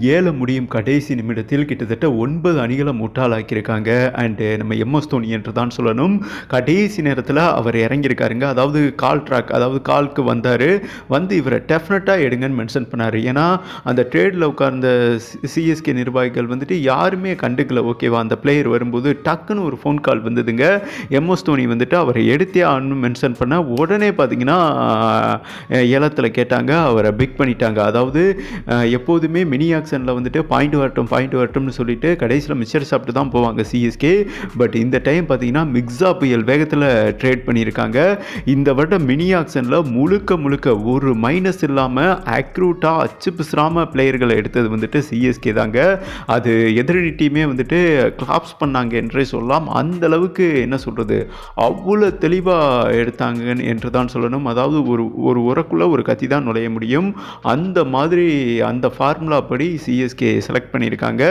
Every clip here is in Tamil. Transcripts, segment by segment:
ஏல முடியும் கடைசி நிமிடத்தில் கிட்டத்தட்ட ஒன்பது அணிகளை முட்டாளாக்கியிருக்காங்க. அண்டு eh, நம்ம எம்எஸ் தோனி என்று தான் சொல்லணும். கடைசி நேரத்தில் அவர் இறங்கியிருக்காருங்க. அதாவது கால் ட்ராக் அதாவது கால்க்கு வந்தார். வந்து இவரை டெஃபினட்டாக எடுங்கன்னு மென்ஷன் பண்ணார். ஏன்னா அந்த ட்ரேடில் உட்கார்ந்த சிஎஸ்கே நிர்வாகிகள் வந்துட்டு யாருமே கண்டுக்கல ஓகேவா அந்த பிளேயர் வரும்போது டக்குன்னு ஒரு ஃபோன் கால் வந்ததுங்க. எம்எஸ் தோனி வந்துட்டு அவரை எடுத்தே ஆகணும்னு மென்ஷன் பண்ண உடனே பார்த்தீங்கன்னா eh, ஏலத்தில் கேட்டாங்க. அவரை பிக் பண்ணிட்டாங்க. அதாவது eh, எப்போதுமே மினி ஆக்ஷனில் வந்துட்டு பாயிண்ட் வரட்டும் பாயிண்ட் வரட்டும்னு சொல்லிட்டு கடைசியில் மிச்சர் சாப்பிட்டு தான் போவாங்க சிஎஸ்கே பட் இந்த டைம் பார்த்தீங்கன்னா மிக்ஸா புயல் வேகத்தில் ட்ரேட் பண்ணியிருக்காங்க. இந்த வருடம் மினி ஆக்ஷனில் முழுக்க முழுக்க ஒரு மைனஸ் இல்லாமல் அக்ரூட்டாக அச்சு பிசுறாம பிளேயர்களை எடுத்தது வந்துட்டு சிஎஸ்கே தாங்க. அது எதிரணி டீமே வந்துட்டு கிளாப்ஸ் பண்ணாங்க என்றே சொல்லலாம். அந்த அளவுக்கு என்ன சொல்கிறது அவ்வளோ தெளிவாக எடுத்தாங்க என்று தான் சொல்லணும். அதாவது ஒரு ஒரு உரக்குள்ளே ஒரு கத்தி தான் நுழைய முடியும். அந்த மாதிரி அந்த ஃபார்முலா படி சிஎஸ்கே செலக்ட் பண்ணியிருக்காங்க.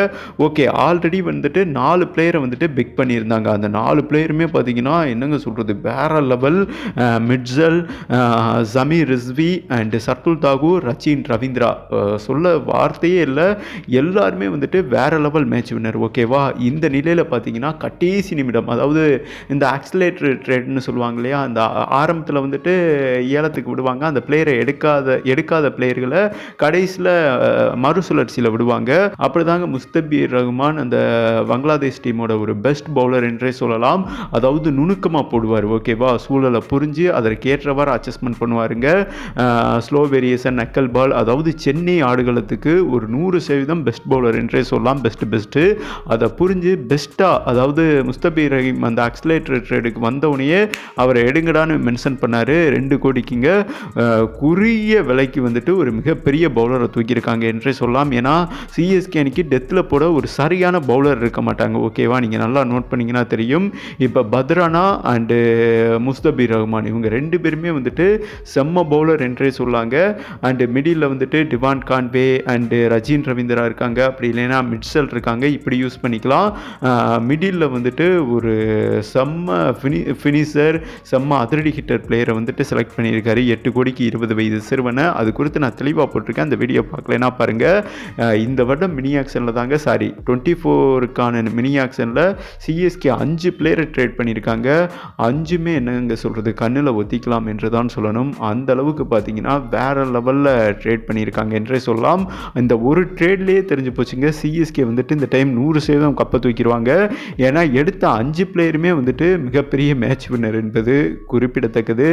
ஓகே ஆல்ரெடி வந்துட்டு நாலு பிளேயரை வந்துட்டு பிக் பண்ணியிருந்தாங்க. அந்த நாலு பிளேயருமே பார்த்தீங்கன்னா என்னங்க சொல்கிறது வேற level Mitchell Sameer Rizvi and Shardul Thakur Rachin Ravindra. சொல்ல வார்த்தையே இல்லை. எல்லாருமே வந்துட்டு வேற லெவல் மேட்ச் வின்னர் ஓகேவா இந்த நிலையில் பார்த்தீங்கன்னா கடைசி நிமிடம் அதாவது இந்த ஆக்சிலேட்டர் ட்ரேட்னு சொல்லுவாங்க இல்லையா அந்த ஆரம்பத்தில் வந்துட்டு ஏலத்துக்கு விடுவாங்க. அந்த பிளேயரை எடுக்காத எடுக்காத பிளேயர்களை கடைசியில் மறுசுழற்சி கடைசியில் விடுவாங்க. அப்படிதாங்க முஸ்தபீர் ரஹ்மான் அந்த பங்களாதேஷ் டீமோட ஒரு பெஸ்ட் பவுலர் என்றே சொல்லலாம். அதாவது நுணுக்கமாக போடுவார். ஓகேவா சூழலை புரிஞ்சு அதற்கு ஏற்றவாறு அட்ஜஸ்ட்மெண்ட் பண்ணுவாருங்க. ஸ்லோ வேரியேஷன் நக்கல் பால் அதாவது சென்னை ஆடுகளத்துக்கு ஒரு நூறு சதவீதம் பெஸ்ட் பவுலர் என்றே சொல்லலாம். பெஸ்ட் பெஸ்ட்டு அதை புரிஞ்சு பெஸ்ட்டாக அதாவது முஸ்தபீர் ரஹீம் அந்த அக்ஸலேட்டர் ட்ரேடுக்கு வந்தவுடனே அவரை எடுங்கடான்னு மென்ஷன் பண்ணார். ரெண்டு கோடிக்குங்க. குறுகிய விலைக்கு வந்துட்டு ஒரு மிகப்பெரிய பவுலரை தூக்கியிருக்காங்க என்றே சொல்லலாம். ஏன்னா சிஎஸ்கே அணிக்கு டெத்தில் போட ஒரு சரியான பவுலர் இருக்க மாட்டாங்க. ஓகேவா நீங்கள் நல்லா நோட் பண்ணிங்கன்னா தெரியும். இப்போ பத்ரானா அண்டு முஸ்தபீர் ரஹ்மான் இவங்க ரெண்டு பேருமே வந்துட்டு செம்ம பவுலர் என்றே சொல்லாங்க. அண்டு மிடில் வந்துட்டு Devon Conway and Rachin Ravindra இருக்காங்க. அப்படி இல்லைன்னா மிட்சல் இருக்காங்க. இப்படி யூஸ் பண்ணிக்கலாம். மிடில் வந்துட்டு ஒரு செம்ம ஃபினி ஃபினிஷர் செம்ம அதிரடி ஹிட்டர் பிளேயரை வந்துட்டு செலக்ட் பண்ணியிருக்காரு. எட்டு கோடிக்கு இருபது வயது சிறுவனை. அது குறித்து நான் தெளிவாக போட்டிருக்கேன். அந்த வீடியோ பார்க்கலனா பாருங்கள் இந்த வருடம் மினி ஆக்ஷனில் தாங்க சாரி டுவெண்ட்டி ஃபோருக்கான மினி ஆக்ஷனில் சிஎஸ்கே அஞ்சு பிளேயரை ட்ரேட் பண்ணியிருக்காங்க. அஞ்சுமே என்னங்க சொல்கிறது கண்ணில் ஒத்திக்கலாம் என்று தான் சொல்லணும். அந்த அளவுக்கு பார்த்தீங்கன்னா வேற லெவலில் ட்ரேட் பண்ணியிருக்காங்க என்றே சொல்லலாம். இந்த ஒரு ட்ரேட்லேயே தெரிஞ்சு போச்சுங்க சிஎஸ்கே வந்துட்டு இந்த டைம் நூறு சதவீதம் கப்பை தூக்கிடுவாங்க. ஏன்னா எடுத்த அஞ்சு பிளேயருமே வந்துட்டு மிகப்பெரிய மேட்ச் வின்னர் என்பது குறிப்பிடத்தக்கது.